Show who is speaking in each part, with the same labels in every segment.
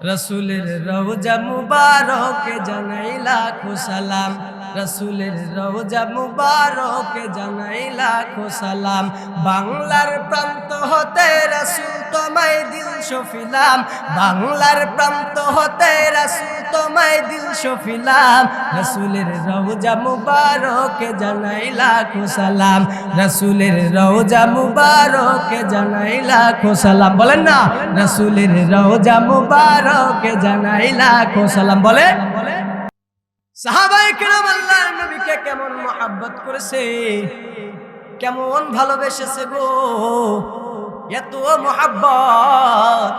Speaker 1: রসুলের রওজা মুবারকে জানাই লাখো সালাম রসুলের রওজা মুবারকে জানাই লাখো সালাম বাংলার প্রান্ত হতে রসুল তোমায় দিল সফিলাম। বাংলার প্রান্ত হতে রাসুল তোমায় দিল সফিলাম। রসুলের রওজা মুবারকে জানাই লাখো রসুলের রওজা মুবারকে জানাই লাখো বলেন না, রসুলের রওজা মুবারকে জানাই লাখো বলেন। সাহাবায়ে কেরাম আল্লাহর নবীকে কেমন মহাব্বত করেছে? কেমন ভালোবেসেছে গো? এত মহাব্বত,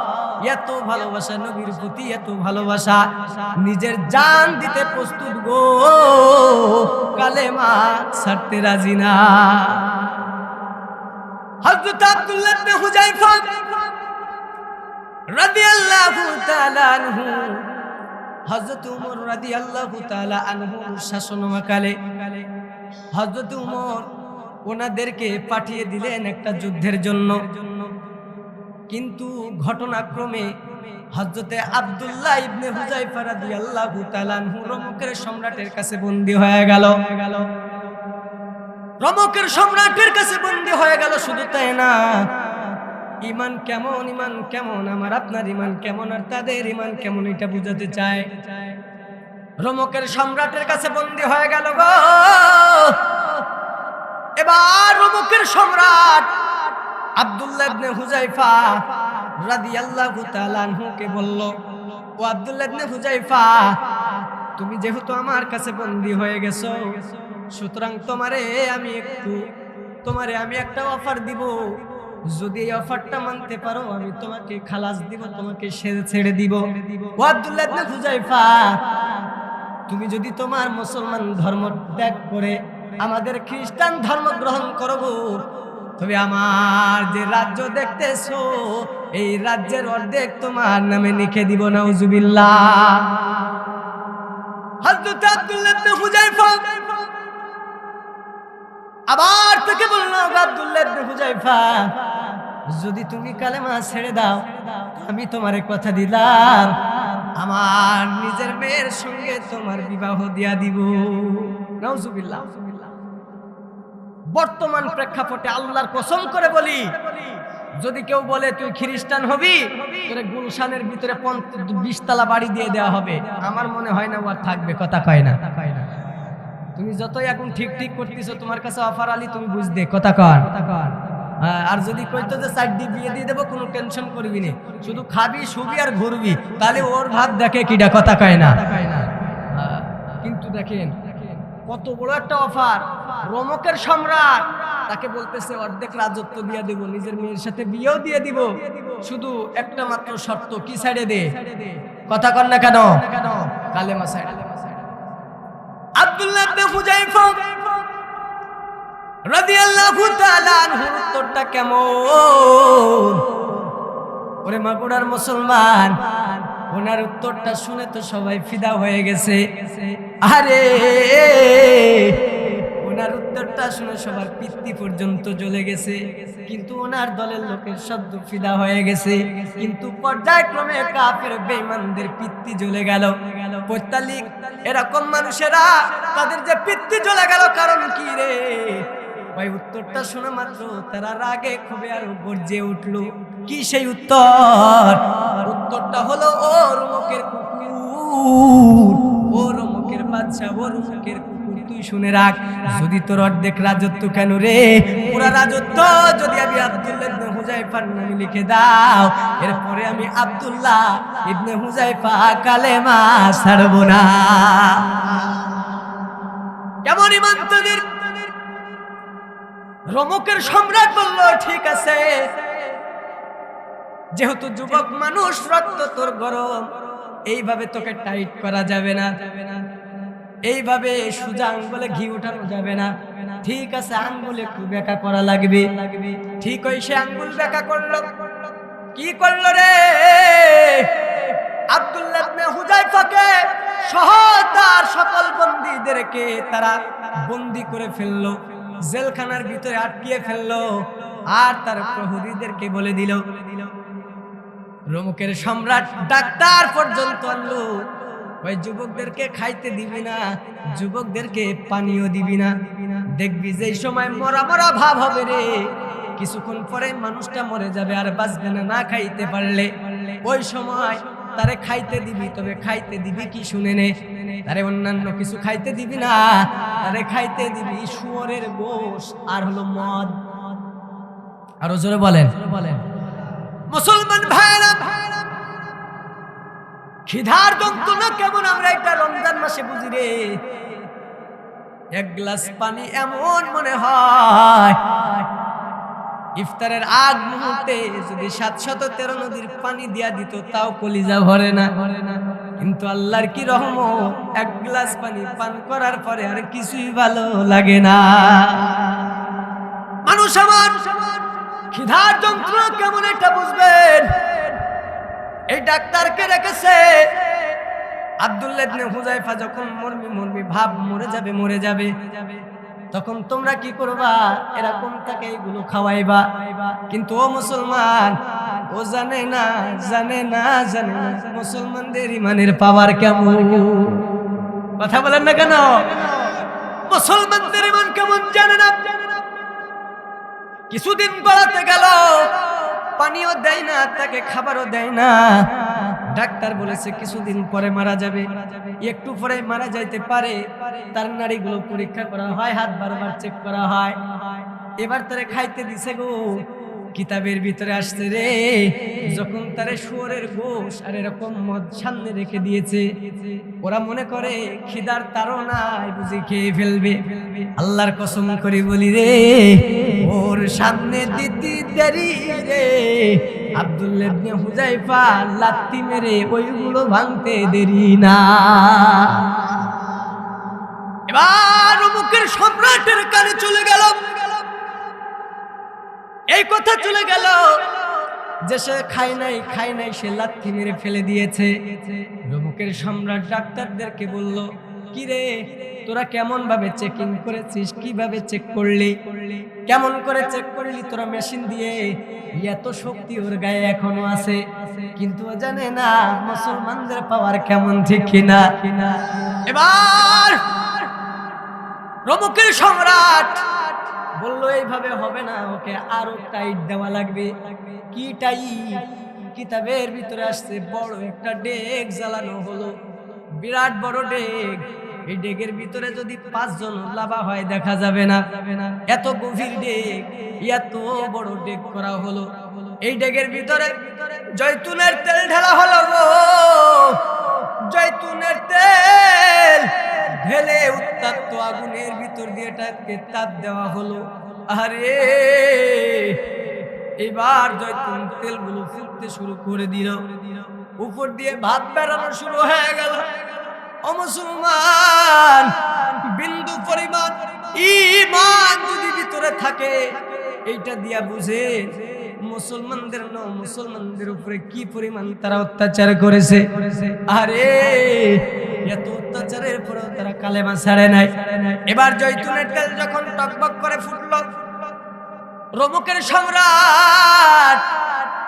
Speaker 1: এত ভালোবাসা নবীর প্রতি এত ভালোবাসা। নিজের জান দিতে প্রস্তুত গো, কালেমা ছাড়তে রাজি না। হযরত আব্দুল্লাহ ইবনে হুযায়ফা রাদিয়াল্লাহু তাআলা আনহু, হযরত উমর রাদিয়াল্লাহু তাআলা আনহু শাসনকালে হযরত উমর ওনাদেরকে পাঠিয়ে দিলেন একটা যুদ্ধের জন্য। কিন্তু ঘটনাক্রমে হযরতে আব্দুল্লাহ ইবনে হুযায়ফা রাদিয়াল্লাহু তাআলা রমকের সম্রাটের কাছে বন্দী হয়ে গেল। রমকের সম্রাটের কাছে বন্দী হয়ে গেল শুধু তাই না। ইমান কেমন ইমান কেমন, আমার আপনার ইমান কেমন আর তাদের ইমান কেমন এটা বুঝাতে চায়। রমকের সম্রাটের কাছে বন্দী হয়ে গেল গো। এবার রমকের সম্রাট আব্দুল্লাহ ইবনে হুজাইফা রাদিয়াল্লাহু তাআলা আনহুকে বলল, ও আব্দুল্লাহ ইবনে হুজাইফা তুমি যেহেতু আমার কাছে বন্দী হয়ে গেছো, সুতরাং তোমারে আমি একটু, তোমারে আমি একটা অফার দিব। যদি এই অফারটা মানতে পারো, আমি তোমাকে খালাস দিব, তোমাকে ছেড়ে দিব। ও আব্দুল্লাহ ইবনে হুজাইফা তুমি যদি তোমার মুসলমান ধর্ম ত্যাগ করে আমাদের খ্রিস্টান ধর্ম গ্রহণ করব তবে আমার যে রাজ্য দেখতেছো, এই রাজ্যের অর্ধেক তোমার নামে লিখে দিব না উজুবিল্লাহ হুজাইফা আবার তোকে বলল আব্দুল্লাহ ইবনে হুজাইফা যদি তুমি কালেমা ছেড়ে দাও, আমি তোমারে কথা দিলাম, আমার নিজের মেয়ের সঙ্গে তোমার বিবাহ দিয়া দিব। নাউজুবিল্লাহ। বর্তমান প্রেক্ষাপটে আল্লাহর কসম করে বলি যদি কেউ বলে তুই খ্রিস্টান হবি? তোরে গুলশানের ভিতরে বিশতলা বাড়ি দিয়ে দেওয়া হবে। আমার মনে হয় না ও আর থাকবে কথা কয় না। তুমি যতই এখন ঠিক ঠিক করতেছো তোমার কাছে অফার আলি তুমি বুঝতে কথা কর হ্যাঁ, আর যদি কইতো যে সাইড দিয়ে বিয়ে দিয়ে দেবো কোনো টেনশন করবি না। শুধু খাবি শুবি আর ঘুরবি তাহলে ওর ভাব দেখে কিডা কথা কয় না। হ্যাঁ, কিন্তু দেখেন কত বড় একটা অফার। রমকের সম্রাট তাকে বলতেছে, অর্ধেক রাজত্ব দিয়ে দেব, নিজের মেয়ের সাথে বিয়েও দিয়ে দিব। শুধু একটা মাত্র শর্ত, কি সাইডে দে? কথা কর না কেন? কালেমা সাইড আব্দুল্লাহ হুজাইফা রাদিয়াল্লাহু তাআলা আনহুর উত্তরটা কেমন? ওরে মাগুড়ার মুসলমান, ওনার উত্তরটা শুনে তো সবাই ফিদা হয়ে গেছে। আরে ওনার উত্তরটা শুনে সবার পিত্তি পর্যন্ত জ্বলে গেছে। কিন্তু ওনার দলের লোকের শব্দ ফিদা হয়ে গেছে। কিন্তু পর্যায়ক্রমে কাফের বেঈমানদের পিত্তি জ্বলে গেল। পৈতালিক এরকম মানুষেরা তাদের যে পিত্তি জ্বলে গেল কারণ কি রে? ভাই উত্তরটা শোনা মাত্র তারা রাগে খুবই আরও গর্জে উঠল। কি সেই উত্তর? উত্তরটা হলো ওর মুখের কুকুর ওর মুখের বাচ্চা ওর মুখের কুকুর, তুই শুনে রাখ, যদি তোর অর্ধেক রাজত্ব কেন রে? পুরা রাজত্ব যদি আমি আব্দুল্লাহ হুজাইফার নামে লিখে দাও, এরপরে আমি আব্দুল্লাহ ইবনে হুজাইফা কালেমা ছাড়বো না। কেমন ইমান রমকের সম্রাট বলল, ঠিক আছে। যেহেতু যুবক মানুষ, রক্ত তোর গরম। এইভাবে তোকে টাইট করা যাবে না। এইভাবে সোজা আঙ্গুলে ঘি উঠানো যাবে না। ঠিক আছে, আঙ্গুলে একটু বেকা করা লাগবে। ঠিক ওই সে আঙ্গুল বেকা করল। কি করল রে? আব্দুল্লাহ সহ তার সকল তারা বন্দি করে ফেলল, জেলখানার ভিতরে আটকিয়ে ফেলল আর তার বলে দিল, রমুকের সম্রাট ডাক্তার পর্যন্ত আনলো। ওই যুবকদেরকে খাইতে দিবি না যুবকদেরকে পানিও দিবি না। দেখবি যে সময় মরা মরা ভাব হবে রে। কিছুক্ষণ পরে মানুষটা মরে যাবে আর বাঁচবে না না খাইতে পারলে। ওই সময় তারে খাইতে দিবি তবে খাইতে দিবি কি শুনে নে। তারে অন্যান্য কিছু খাইতে দিবি না তারে খাইতে দিবি শুয়োরের গোশ আর হলো মদ। আরও জোরে বলেন। বলেন মুসলমান ভাইরা খিদার যন্ত্রণা কেমন আমরা একটা রমজান মাসে বুঝি রে? এক গ্লাস পানি এমন মনে হয়, ইফতারের আগ মুহূর্তে যদি সাতশত তেরো নদীর পানি দিয়া দিত, তাও কলিজা ভরে না। ভরে না কিন্তু আল্লাহর কি রহম এক গ্লাস পানি পান করার পরে আর কিছুই ভালো লাগে না। মানুষ আমার খিদার যন্ত্রণা কেমন একটা বুঝবেন? এই ডাক্তারকে রেখেছে। আব্দুল্লাহ হুজাইফা যখন মরমি মরমি ভাব মরে যাবে মরে যাবে। তখন তোমরা কি করবা? এরকম তাকে এগুলো খাওয়াইবা। কিন্তু ও মুসলমান, ও জানে না জানে না জানে না মুসলমানদের ইমানের পাওয়ার কেমন। কথা বলেন না কেন? মুসলমানদের ইমান কেমন জানে না? কিছুদিন গড়াতে গেল পানিও দেয় না, তাকে খাবারও দেয় না। ডাক্তার বলেছে কিছুদিন পরে মারা যাবে। একটু পরে মারা যাইতে পারে। তার নাড়িগুলো পরীক্ষা করা হয়, হাত বারবার চেক করা হয়। এবার তারে খাইতে দিছে গো। কিতাবের ভিতরে আসছে রে, যখন তারে শুয়োরের গোশ আর এরকম মদ সামনে রেখে দিয়েছে, ওরা মনে করে, খিদার তারও নাই বুঝি খেয়ে ফেলবে। আল্লাহর কসম করে বলি রে, ওর সামনে দিতি হুজাইফা লাত্তি মেরে ভাঙতে দেরি না। এবার সম্রাটের কানে চলে গেল। এই কথা চলে গেল যে সে খাই নাই খাই নাই, সে লাথি মেরে ফেলে দিয়েছে। রমুকের সম্রাট ডাক্তারদেরকে বলল কি রে তোরা কেমন ভাবে চেকিং করেছিস? কীভাবে চেক করলি? কেমন করে চেক করলি তোরা মেশিন দিয়ে? এত শক্তি ওর গায়ে এখনও আছে। কিন্তু ও জানে না মুসলমানদের পাওয়ার কেমন, ঠিক কিনা? এবার রমুকের সম্রাট বলল, এইভাবে হবে না, ওকে আরও টাইট দেওয়া লাগবে। কি টাইট কিতাবের ভিতরে আসছে, বড় একটা ডেক জ্বালানো হলো। বিরাট বড় ডেক। এই ডেকের ভিতরে যদি পাঁচজন লাভা হয়, দেখা যাবে না। এত গভীর ডেক, এত বড় ডেক করা হলো। এই ডেকের ভিতরে জৈতুনের তেল ঢালা হলো জৈতুনের তেল ঢেলে উত্তপ্ত আগুনের ভিতর দিয়ে এটাকে তাপ দেওয়া হলো। আরে এবার জয়তুন তেলগুলো ফুটতে শুরু করে দিল। উপর দিয়ে ভাত বেড়ানো শুরু হয়ে গেল। ও মুসলমান, বিন্দু পরিমাণ ইমান যদি ভিতরে থাকে, এইটা দিয়া বুঝে মুসলমানদের ন মুসলমানদের উপরে কি পরিমাণ তারা অত্যাচার করেছে? আরে, এত অত্যাচারের পরেও তারা কালেমা ছাড়ে নাই। এবার জৈতুনের তেল যখন টকবক করে ফুটল, রমুকের সম্রাট,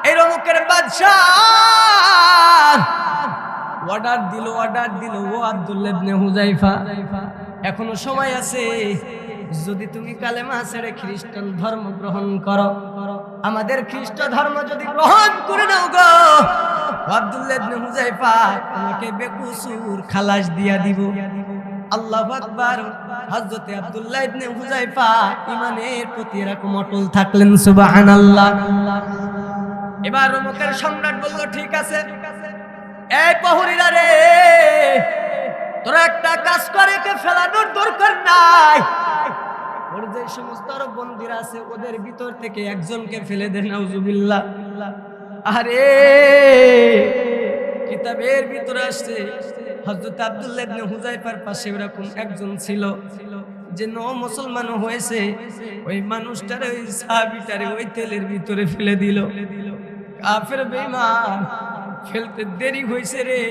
Speaker 1: এই রমুকের বাদশাহ অর্ডার দিল অর্ডার দিল। ও আব্দুল্লাহ ইবনে হুজাইফা এখনও সময় আছে। যদি তুমি কালেমা ছেড়ে খ্রিস্টান ধর্ম গ্রহণ করো, আমাদের খ্রিস্ট ধর্ম যদি গ্রহণ করে নাও গো আব্দুল্লাহ ইবনে হুজাইফা তোমাকে বেকুসুর খালাস দিয়া দিব। আল্লাহ আকবার। হযরতে আব্দুল্লাহ ইবনে হুজাইফা ইমানের প্রতি এরকম অটল থাকলেন, সুবহানাল্লাহ। এবার রোমকের সম্রাট বলল, ঠিক আছে। এই প্রহরীরা রে, তোরা একটা কাজ করে কে ফেলানোর দরকার নাই। ওর যে সমস্ত বন্দিরা আছে, ওদের ভিতর থেকে একজনকে ফেলে দেন নাউজুবিল্লাহ। আরে, কিতাবের ভিতরে আসছে, হযরত আব্দুল্লাহ ইবনে হুজাইফার পাশে এরকম একজন ছিল, যে ন মুসলমান হয়েছে, ওই মানুষটারে, ওই সাহাবিটারে ওই তেলের ভিতরে ফেলে দিল। কাফের, বেঈমান ফেলতে দেরি হয়েছে রে।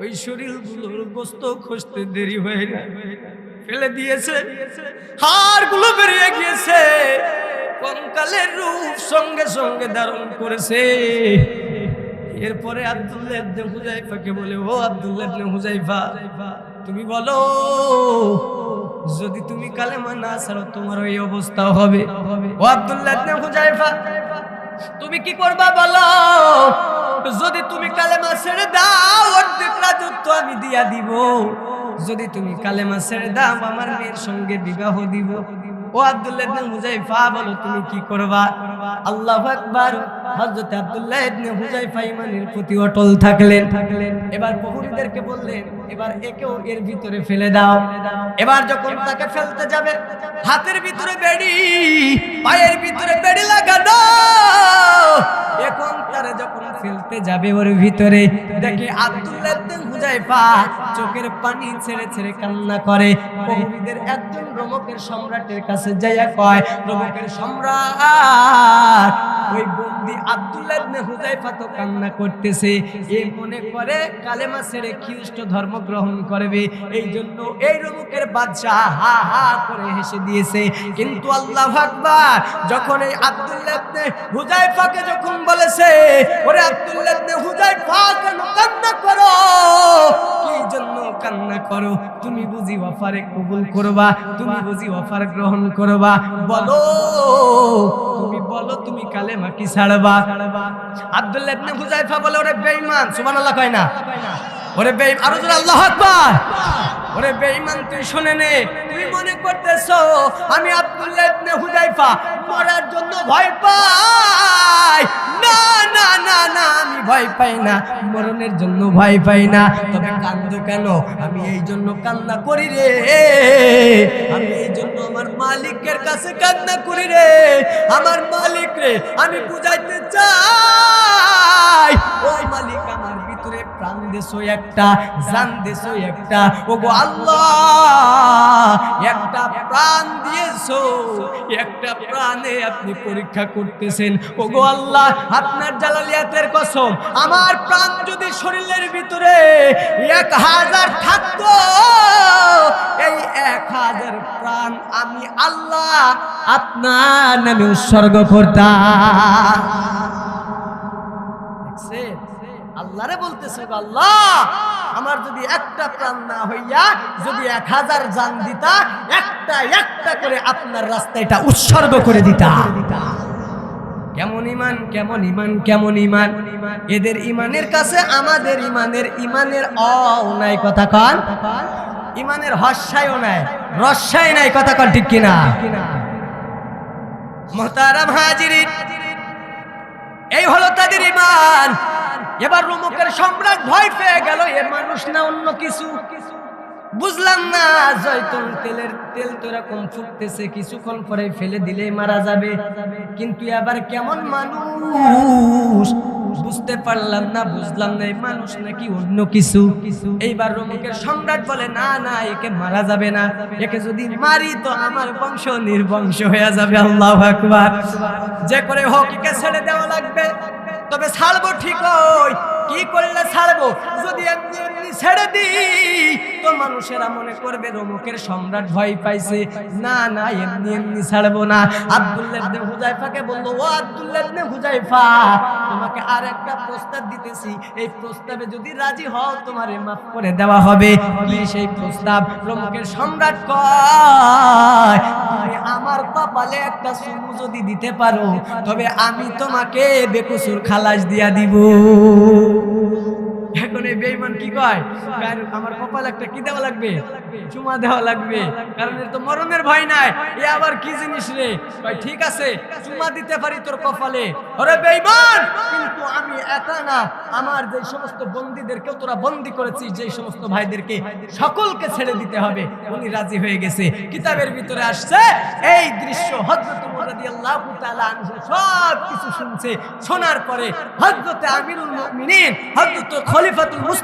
Speaker 1: ওই শরীরগুলোর গোস্ত খসতে দেরি হয়ে ফেলে দিয়েছে হাড়গুলো বেরিয়ে গিয়েছে। কঙ্কালের রূপ সঙ্গে সঙ্গে ধারণ করেছে। এরপরে আব্দুল্লাহ ইবনে হুজাইফাকে বলে, ও আব্দুল্লাহ ইবনে হুজাইফা তুমি বলো, যদি তুমি কালেমা না ছাড়ো, তোমার ওই অবস্থা হবে। ও আব্দুল্লাহ ইবনে হুজাইফা তুমি কি করবা বলো? যদি তুমি কালেমা ছেড়ে দাও অর্ধেক রাজত্ব আমি দিয়া দিব। যদি তুমি কালেমা ছেড়ে দাও, আমার মেয়ের সঙ্গে বিবাহ দিব। ও আব্দুল্লাহ মুজাইফা বলো, তুমি কি করবা? আল্লাহু আকবার। হযরত আব্দুল্লাহ ইবনে হুজাইফা ইমানের প্রতি অটল থাকলেন। থাকলেন এবার প্রহরীদেরকে বললেন, এবার একেও এর ভিতরে ফেলে দাও। এবার যখন তাকে ফেলতে যাবে, হাতের ভিতরে বেড়ি, পায়ের ভিতরে বেড়ি লাগানো। এখন তারা যখন ফেলতে যাবে ওর ভিতরে, দেখে আব্দুল্লাহ হুজাইফা চোখের পানি ছেড়ে ছেড়ে কান্না করে। প্রহরীদের একজন রোমকের সম্রাটের কাছে যাইয়া কয়, রোমকের সম্রাট, ওই বন্দি আব্দুল্লাহ হুজাইফা তো কান্না করতেছে। এ মনে করে কালেমা ছেড়ে খ্রিস্ট ধর্ম গ্রহণ করবে। এই জন্য এই রমুকের বাদশাহ হা হা করে হেসে দিয়েছে। কিন্তু আল্লাহ আকবার, যখন এই আব্দুল্লাহ হুজাইফাকে যখন বলেছে, ওরে আব্দুল্লাহ ইবনে কেন কান্না করো। কি জন্য কান্না করো? তুমি বুঝি অফারে কবুল করবা? তুমি বুঝি অফার গ্রহণ করবা? বলো, তুমি বলো, তুমি কালেমা কি ছাড়বা? আব্দুল্লাহ ইবনে হুজাইফা বলে, ওরে বেঈমান, সুবহানাল্লাহ কয় না? ওরে বেঈমান আরও জোরে আল্লাহু আকবার। ওরে বেঈমান, তুই শুনে নে। তুই মনে করতেছো, আমি আব্দুল্লাহ ইবনে হুজাইফা মরার জন্য ভয় পাই? না না না না, আমি ভয় পাই না। মরণের জন্য ভয় পাই না। তবে কান্দো কেন? আমি এই জন্য কান্না করি রে। আমি এই জন্য আমার মালিকের কাছে কান্না করি রে। আমার মালিক রে, আমি বুঝাইতে চাই, ওই মালিক আমার ভিতরে প্রাণ দেশো একটা, জান দেশো একটা গো আল্লাহ, একটা প্রাণ দিয়েছ, একটা প্রাণে আপনি পরীক্ষা করতেছেন ও গো আল্লাহ, আপনার জালালিয়াতের কসম, আমার প্রাণ যদি শরীরের ভিতরে এক হাজার থাকতো, এই এক হাজার প্রাণ আমি আল্লাহ আপনার নামে উৎসর্গ করতাম? আল্লাহরে বলতেছে আল্লাহ, আমার যদি একটা প্রাণ না হইয়া যদি এক হাজার যান দিতা, একটা একটা করে আপনার রাস্তায়টা উৎসর্গ করে দিতা। কেমন ইমান কেমন ইমান কেমন ইমান? এদের ইমানের কাছে আমাদের ইমানের ইমানের অ নাই, কথা কন। ইমানের হস্যায়ও নাই রস্যাই নাই, কথা কন, ঠিক কিনা? মোহতারাম হাজিরিন, এই হলো তাদের ইমান। এবার রুমুকের সম্রাট ভয় পেয়ে গেল, এ মানুষ না অন্য কিছু। বুঝলাম না জয়তুন তেলের তেল তো এরকম ফুটতেছে, কিছুক্ষণ পরে ফেলে দিলে মারা যাবে। কিন্তু আবার কেমন মানুষ? বুঝতে পারলাম না, বুঝলাম না এই মানুষ নাকি অন্য কিছু কিছু। এইবার রোমকের সম্রাট বলে, না না, একে মারা যাবে না। একে যদি মারি তো আমার বংশ নির্বংশ হয়ে যাবে। আল্লাহ আকবার। যে করে হোক, একে ছেড়ে দেওয়া লাগবে। তবে ছাড়বো ঠিক ওই কি করলে ছাড়বো? যদি এমনি ছেড়ে দিই, তো মানুষেরা মনে করবে রোমকের সম্রাট ভয় পাইছে। না না, এমনি এমনি ছাড়বো না। আব্দুল্লাহ ইবনে হুজাইফাকে বলল, ও আব্দুল্লাহ ইবনে হুজাইফা তোমাকে আর একটা প্রস্তাব দিতেছি। এই প্রস্তাবে যদি রাজি হও, তোমারে মাফ করে দেওয়া হবে। কি সেই প্রস্তাব? রোমকের সম্রাট কয় আমার কপালে একটা চুমু যদি দিতে পারো, তবে আমি তোমাকে বেকুসুর খালাস দিয়া দিব। বেইমান কি কয়? আমার কপালে একটা কি দেওয়া লাগবে? চুমা দেওয়া লাগবে। কারণ এর তো মরণের ভয় নাই। এ আবার কি জিনিস রে? কয়, ঠিক আছে, চুমা দিতে পারি তোর কপালে। ওরে বেইমান কিন্তু আমি একা না। আমার যে সমস্ত বন্দীদেরকেও তোরা বন্দি করেছিস, যে সমস্ত ভাইদেরকে সকলকে ছেড়ে দিতে হবে। উনি রাজি হয়ে গেছে। কিতাবের ভিতরে আসছে, এই দৃশ্য হযরত উমর রাদিয়াল্লাহু তাআলা আনহু সব কিছু শুনছে। শোনার পরে হযরতে আমিরুল মুমিনিন, হযরত খলিফাতুল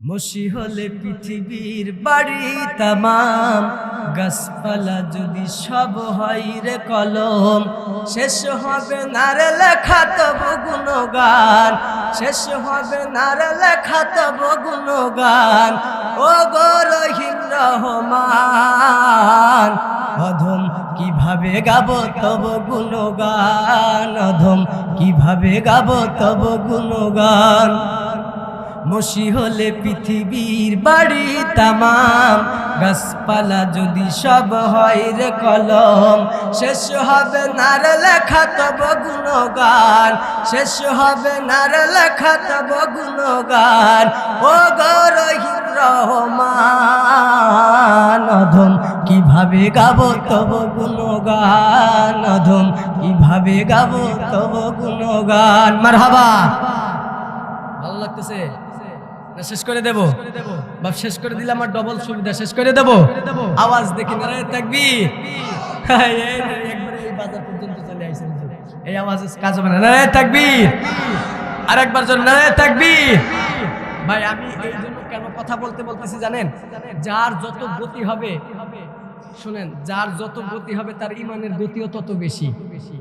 Speaker 1: মসি হলে পৃথিবীর বাড়ি তামাম। গাছপালা যদি সব হয় রে কলম, শেষ হবে না রে লেখা তব গুণগান। শেষ হবে না রে লেখা তব গুণগান। ও গো রহিম রহমান, অধম কীভাবে গাব তব গুণগান? অধম কীভাবে গাব তব গুণগান? মসি হলে পৃথিবীর বাড়ি তামাম। গাছপালা যদি সব হয় রে কলম, শেষ হবে না রে লেখা তব গুণগান। শেষ হবে না রে লেখা তব গুণগান। ও গরহিম রহমান, অধম কীভাবে গাব তব গুণগান? অধম কীভাবে গাব তব গুণগান? মারহাবা। ভালো লাগতেছে? শেষ করে দেব। বাপ, শেষ করে দিলে আমার ডবল সুবিধা, শেষ করে দেব। আওয়াজ দেখি না থাকবি একবারে এই বাজার পর্যন্ত চলে এই আওয়াজ কাজ হবে না। না রে থাকবি আর একবার জন না রে থাকবি ভাই, আমি এই জন্য কেন কথা বলতে বলতেছি জানেন? যার যত গতি হবে, শুনেন, যার যত গতি হবে, তার ইমানের গতিও তত বেশি বেশি।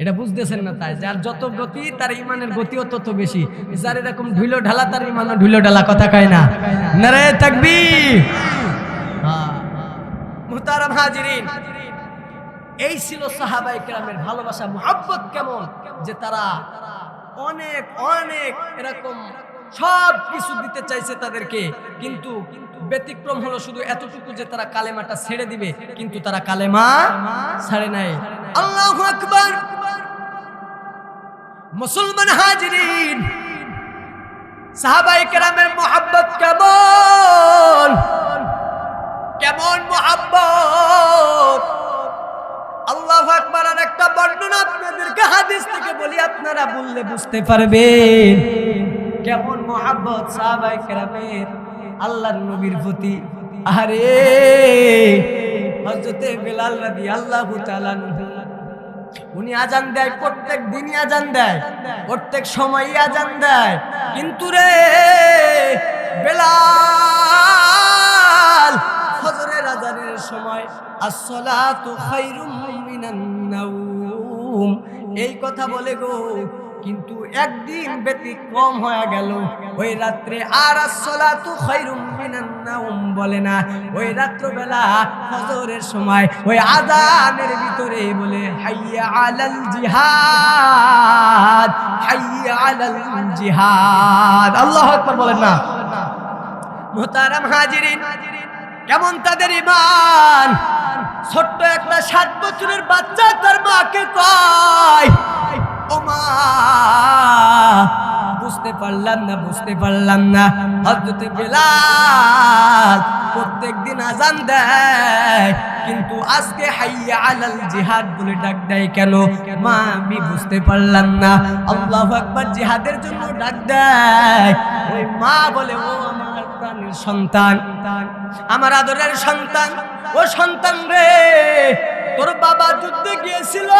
Speaker 1: এটা বুঝতেছেন না তাই। যার যত গতি, তার ইমানের গতিও তত বেশি। যার এরকম ঢুলো ঢালা, তার ইমানও ঢুলো ঢালা, কথা কয় না। থাকবি মুহতারাম হাজিরিন, এই ছিল সাহাবাই কেরামের ভালোবাসা, মোহাব্বত কেমন? যে তারা অনেক অনেক এরকম সব কিছু দিতে চাইছে তাদেরকে। কিন্তু ব্যতিক্রম হলো শুধু এতটুকু যে তারা কালেমাটা ছেড়ে দিবে, কিন্তু তারা কালেমা ছাড়ে নাই। আল্লাহ আকবার। মুসলমান হাজিরিন সাহাবাই কেরামের মোহাব্বত কেমন? কেমন মোহাব্বত? আল্লাহ আকবার আর একটা বর্ণনা আপনাদেরকে হাদিস থেকে বলি, আপনারা বললে বুঝতে পারবেন। কেমন মোহাব্বত সাহাবাই কেরামের? আল্লাহর নবীর প্রতি। আরে হজরতে বেলাল রাদি আল্লাহ উনি আজান দেয়, প্রত্যেক দিনই আজান দেয়, প্রত্যেক সময়ই আজান দেয়। কিন্তু রে, বেলাল ফজরের আজানের সময়, আসসালাতু খায়রুম মিনান নাওম, এই কথা বলে গো কিন্তু একদিন ব্যতিক্রম হয়ে গেল। ওই রাত্রে, আর আসসালাতু খায়রুম মিনান নাওম বলে না। ওই রাত্রবেলা ফজরের সময় ওই আজানের ভিতরে বলে, হাইয়া আলাল জিহাদ, হাইয়া আলাল জিহাদ। আল্লাহু আকবার বলেন না। মোহতারাম হাজিরিন কেমন তাদের ইমান ছোট্ট একটা সাত বছরের বাচ্চা তার মাকে কয় ও মা বুঝতে পারলাম না, বুঝতে পারলাম না। হজরতে বেলাল প্রত্যেক দিন আজান দেয়, কিন্তু আজকে হাইয়া আলাল জিহাদ বলে ডাক দেয় কেন? মা, আমি বুঝতে পারলাম না। আল্লাহ আকবার জিহাদের জন্য ডাক দেয়। ওই মা বলে, ও আমার প্রাণের সন্তান, আমার আদরের সন্তান, ও সন্তান রে তোর বাবা যুদ্ধে গিয়েছিল,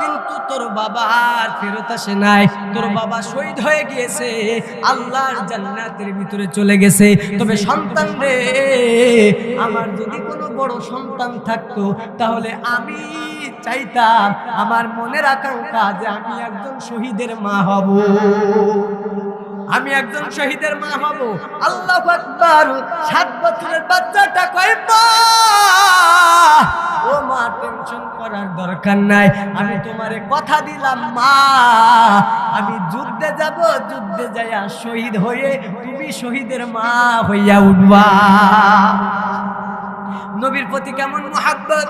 Speaker 1: কিন্তু তোর বাবা আর ফেরত আসে নাই। তোর বাবা শহীদ হয়ে গিয়েছে, আল্লাহর জান্নাতের ভিতরে চলে গেছে। তবে সন্তান রে, আমার যদি কোনো বড় সন্তান থাকতো, তাহলে আমি চাইতাম, আমার মনের আকাঙ্ক্ষা যে আমি একজন শহীদের মা হব। আমি একজন শহীদের মা হব। আল্লাহ আকবার, সাত বছরের বাচ্চাটা কয় ও মা টেনশন করার দরকার নাই। আমি তোমারে কথা দিলাম মা। আমি যুদ্ধে যাব যুদ্ধে যাইয়া শহীদ হয়ে তুমি শহীদের মা হইয়া উঠবা। নবীর প্রতি কেমন মোহাব্বত?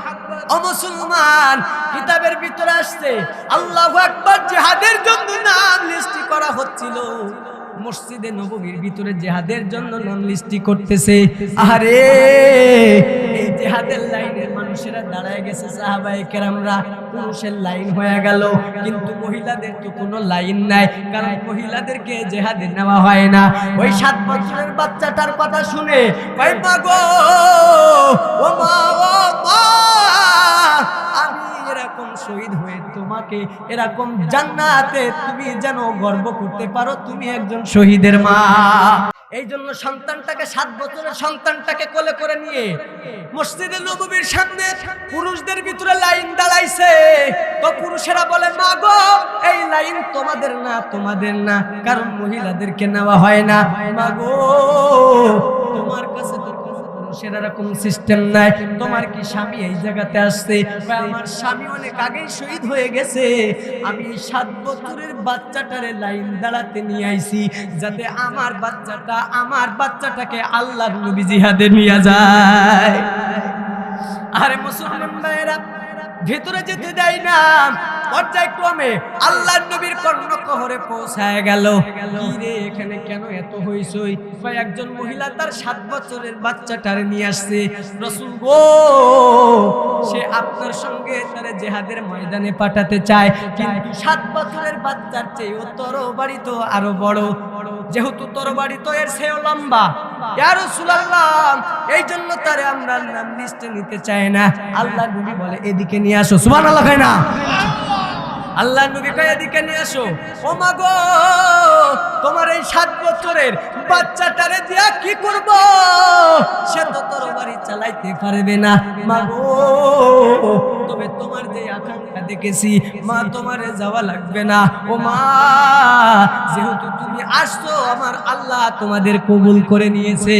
Speaker 1: ও মুসলমান কিতাবের ভিতরে আসছে আল্লাহ আকবার জেহাদের জন্য নাম লিস্টি করা হচ্ছিল। মসজিদে নববীর ভিতরে জেহাদের জন্য নাম লিস্টি করতেছে। আরে জেহাদের লাইনের মানুষেরা দাঁড়ায় গেছে সাহাবাই কেরামরা, পুরুষের লাইন হয়ে গেল। কিন্তু মহিলাদের তো কোনো লাইন নাই, কারণ মহিলাদেরকে জেহাদে নেওয়া হয় না। ওই সাত বছরের বাচ্চাটার কথা শুনে, ওই মা গো ও মা ও এরকম শহীদ হয়ে তোমাকে এরকম জান্নাতে তুমি যেন গর্ব করতে পারো, তুমি একজন শহীদের মা। এই জন্য সন্তানটাকে সাত বছরের সন্তানটাকে কোলে করে নিয়ে মসজিদে নবীর সামনে পুরুষদের ভিতরে লাইন দাঁড়াইছে। তো পুরুষেরা বলে, মা গো, এই লাইন তোমাদের না তোমাদের না, কারণ মহিলাদেরকে নেওয়া হয় না। মা গো, তোমার কাছে পুরুষের এরকম সিস্টেম নাই। তোমার কি স্বামী এই জায়গাতে আসছে? আমার স্বামী অনেক আগেই শহীদ হয়ে গেছে। আমি সাত বছরের বাচ্চাটারে লাইন দাঁড়াতে নিয়ে আইছি যাতে আমার বাচ্চাটা, আমার বাচ্চাটাকে আল্লাহ নবী জিহাদে নিয়ে যায়। আরে মুসলমান ভাইয়েরা ভেতরে যেতে দেয় না। পর্যায়ক্রমে আল্লাহর নবীর কর্ণকহরে পৌঁছায় গেল। রে এখানে কেন এত হইসই একজন মহিলা তার সাত বছরের বাচ্চাটারে নিয়ে আসছে। রসুল গো, সে আপনার সঙ্গে তারে জেহাদের ময়দানে পাঠাতে চায়। কিন্তু সাত বছরের বাচ্চার চেয়ে ও তরবারি তো আরও বড়। বড় যেহেতু তরবারি তো এর সেও লম্বা। এই জন্য তারে আমরা নিতে না। আল্লাহ নবী বলে, এদিকে নিয়ে আসো। সুবহানাল্লাহ কয় না আল্লাহ নবী কয় এদিকে নিয়ে আসো। ও মা গো তোমার এই সাত বছরের বাচ্চাটারে দিয়া কি করব? সে তো তোর বাড়ি চালাইতে পারবে না। মা গো তবে তোমার যে আকাঙ্ক্ষা দেখেছি, মা তোমারে যাওয়া লাগবে না। ও মা, যেহেতু তুমি আসছো, আমার আল্লাহ তোমাদের কবুল করে নিয়েছে।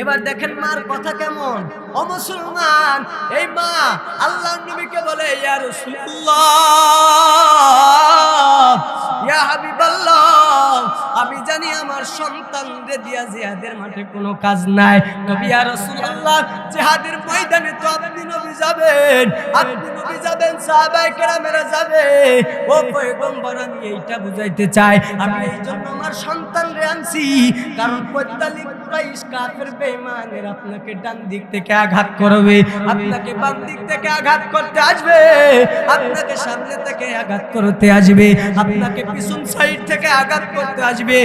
Speaker 1: এবার দেখেন মার কথা কেমন? ও মুসলমান এই মা আল্লাহ নবীকে বলে ইয়ার রাসূলুল্লাহ। জানি আমার সন্তানদের দিয়া জিহাদের মাঠে কোনো কাজ নাই। নবী ইয়া রাসূলুল্লাহ জিহাদের ময়দানে তো আপনি নবী যাবেন, আপনি নবী যাবেন, সাহাবায়ে কেরামেরা যাবে। ও পয়গম্বর, আমি এইটা বুঝাইতে চাই, আমি এই জন্য আমার সন্তান রে আনছি, কারণ পৈতালিক কুরাইশ কাফের বেঈমানের আপনাকে ডান দিক থেকে আঘাত করবে, আপনাকে বাম দিক থেকে আঘাত করতে আসবে, আপনাকে সামনে থেকে আঘাত করতে আসবে, আপনাকে পিছন সাইড থেকে আঘাত করতে আসবে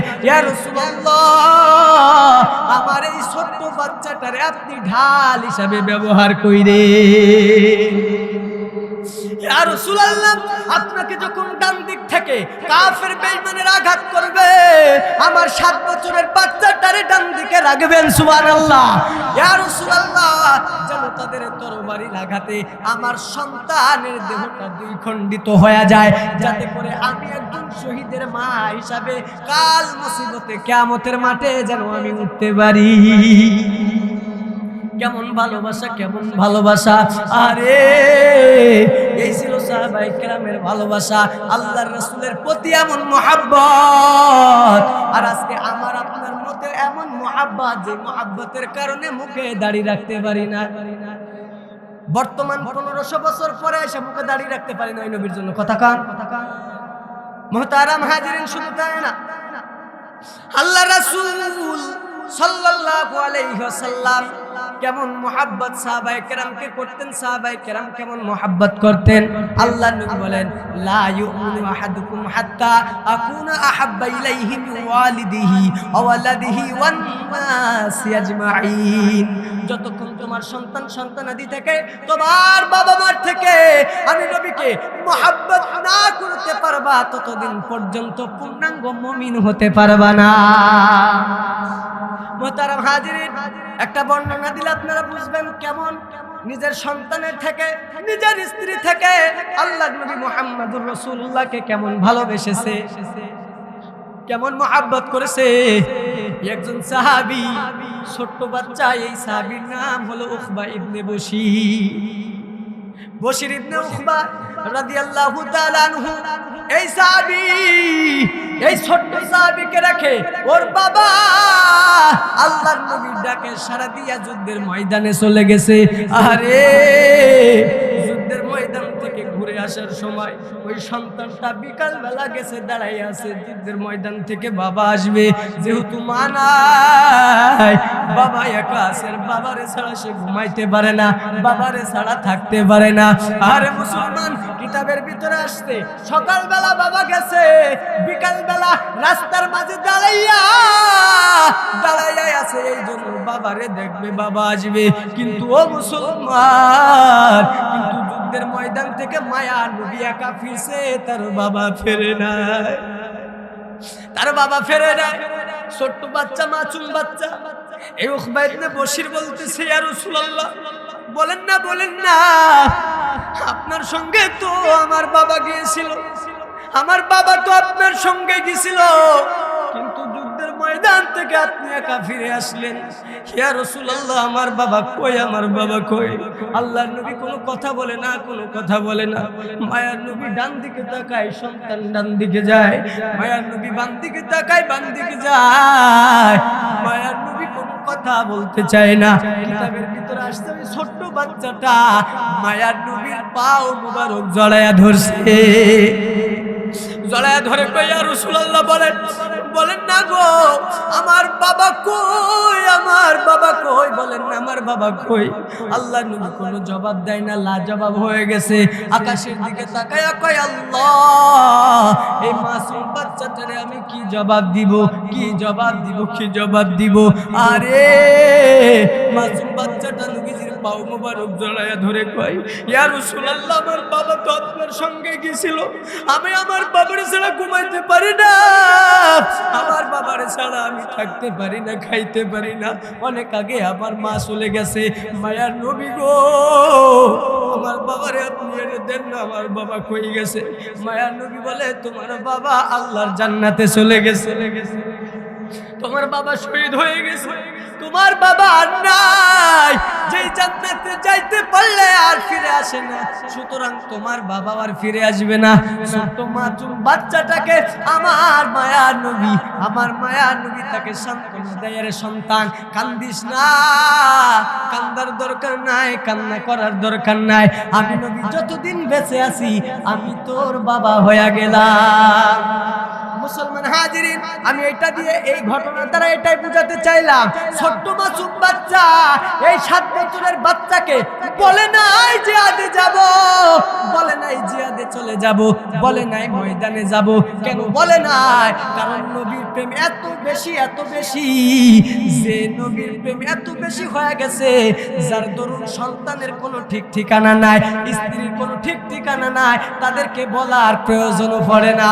Speaker 1: আমার এই ছোট্ট বাচ্চাটারে আপনি ঢাল হিসাবে ব্যবহার কইরে। আর রাসূলুল্লাহ, আপনাকে যখন ডান দিক থেকে কাফের বেইমানের আঘাত করবে আমার সাত বছরের বাচ্চাটারে ডান দিকে রাখবেন সুবান আল্লাহ যেন তাদের লাগাতে আমার সন্তানের দেহটা দুই খণ্ডিত হয়ে যায়, যাতে করে আমি শহীদের মা হিসাবে কাল মুসিবতে, কেয়ামতের মাঠে যেন আমি উঠতে পারি। কেমন ভালোবাসা কেমন ভালোবাসা? আরে, এই ছিল সাহাবাই কেরামের ভালোবাসা, আল্লাহর রাসূলের প্রতি এমন মোহাব্বত। আর আজকে আমার আপনার মধ্যে এমন মোহাব্বত যে মোহাব্বতের কারণে মুখে দাড়ি রাখতে পারি না। বর্তমান পনেরোশো বছর পরে এসে মুখে দাঁড়িয়ে রাখতে পারি না ওই নবীর জন্য। কথা কান কথা কান মোহতারাম হাজিরিন শুধু তাই না? আল্লাহ রাসূল সাল্লাল্লাহু আলাইহি ওয়াসাল্লাম কেমন মোহাব্বত সাহাবায়ে কেরামকে করতেন, সাহাবায়ে কেরাম কেমন মোহাব্বত করতেন? আল্লাহ নবী বলেন, লা ইউমিনু আহাদুকুম হাত্তা আকুনা আহাব্বা ইলাইহি ওয়ালিদিহি ওয়া ওয়ালাদিহি ওয়ান যতক্ষণ তোমার সন্তান সন্তানাদি থেকে, তোমার বাবা মার থেকে আমি নবীকে মোহাব্বত না করতে পারবা, ততদিন পর্যন্ত পূর্ণাঙ্গ মমিন হতে পারবা না। মোহতারাম হাজিরিন, একটা বর্ণনা দিলে আপনারা বুঝবেন কেমন? নিজের সন্তানের থেকে, নিজের স্ত্রী থেকে আল্লাহ নবী মোহাম্মদুর রসুল্লাহকে কেমন ভালোবেসেছে, কেমন মহাব্বত করেছে। একজন সাহাবি, ছোট্ট বাচ্চা, এই সাহাবির নাম হলো উখবা ইবনে বসি বসির ইবনে উখবা রাদিয়াল্লাহু তাআলা আনহু, এই সাহাবী এই ছোট্ট সাহাবিকে রাখে ওর বাবা আল্লাহর নবীর ডাকে সারা দিয়া যুদ্ধের ময়দানে চলে গেছে। আরে সময় ওই সন্তানটা বিকাল বেলা গেছে দাঁড়াই আছে, যুদ্ধের ময়দান থেকে বাবা আসবে। যেহেতু মা নাই, বাবা একা আছে বাবারে ছাড়া সে ঘুমাইতে পারে না, বাবারে ছাড়া থাকতে পারে না। আরে মুসলমান কিতাবের ভিতরে আসতে সকালবেলা বাবা গেছে বিকাল বেলা রাস্তার মাঝে দাঁড়াইয়া দাঁড়াইয়া আছে, এই জন্য বাবারে দেখবে, বাবা আসবে। কিন্তু ও মুসলমান, কিন্তু যুদ্ধের ময়দান থেকে মায়া নবী একা ফিরছে, তার বাবা ফেরে নাই। তার বাবা ফেরে নাই। ছোট্ট বাচ্চা, মাসুম বাচ্চা। এই উকবা ইবনে বশির বলতেছে, ইয়া রাসূলুল্লাহ। বলেন না বলেন না। আপনার সঙ্গে তো আমার বাবা গিয়েছিল। আমার বাবা তো আপনার সঙ্গে গিয়েছিল। কিন্তু ময়দান থেকে আপনি একা ফিরে আসলেন। ইয়া রাসূলুল্লাহ, আমার বাবা কই, আমার বাবা কই? আল্লাহর নবী কোনো কথা বলে না, কোনো কথা বলে না। মায়ার নবী ডান দিকে তাকায়, সন্তান ডান দিকে যায়। মায়ার নবী বাম দিকে তাকায়, বাম দিকে যায়। মায়ার নবী কোনো কথা বলতে চায় না। কিতাবের ভিতরে আসতে ওই ছোট্ট বাচ্চাটা। মায়ার নবীর পাও মুবারক জড়ায়া ধরছে। জড়ায়া ধরে কইয়া রসুলাল্লাহ বলেন বলেন না গো, আমার বাবা কই, আমার বাবা কই? বলেন না, আমার বাবা কই? আল্লাহ নবী কোনো জবাব দেয় না লা জবাব হয়ে গেছে। আকাশের দিকে তাকায়া কয়, আল্লাহ, এই মাসুম বাচ্চাটারে আমি কি জবাব দিব? কি জবাব দিব? কি জবাব দিব? আরে, মাসুম নবীজির পাও মোবারক জড়ায়া ধরে কয়, ইয়া রাসূলুল্লাহ, আমার বাবা তো আপনার সঙ্গে গিয়েছিল। আমি আমার বাবার ছাড়া ঘুমাইতে পারি না। আমার বাবার ছাড়া আমি থাকতে পারি না, খাইতে পারি না। অনেক আগে আমার মা চলে গেছে মায়ার নবী গো। আমার বাবারে আপনি দেন না, আমার বাবা কই গেছে? মায়ার নবী বলে, তোমার বাবা আল্লাহর জান্নাতে চলে গেছে। তোমার বাবা শহীদ হয়ে গেছে। তোমার বাবা আর নাই। যেই জান্নাতে যাইতে পারলে আর ফিরে আসে না। সুতরাং তোমার বাবা আর ফিরে আসবে না। ছোট্ট মাসুম বাচ্চাটাকে আমার মায়ার নবী, আমার মায়ার নবী তাকে সান্ত্বনা দেয় রে সন্তান, কান্দিস না। কান্দার দরকার নাই, কান্না করার দরকার নাই। আমি নবী যতদিন বেঁচে আছি, আমি তোর বাবা হয়ে গেলাম। মুসলমান হাজিরিন, আমি এটা দিয়ে এই ঘটনা দ্বারা এটাই বুঝাতে চাইলাম। ছোট্ট মাসুম বাচ্চা, এই সাত বছরের বাচ্চাকে বলে নাই জিয়াদে যাব, বলে নাই জিয়াদে চলে যাব, বলে নাই ময়দানে যাব। কেন বলে নাই? কারণ নবীর প্রেম এত বেশি এত বেশি, যে নবীর প্রেম এত বেশি হয়ে গেছে, যার দরুন সন্তানের কোনো ঠিক ঠিকানা নাই, স্ত্রীর কোনো ঠিক ঠিকানা নাই, তাদেরকে বলার প্রয়োজনও পড়ে না।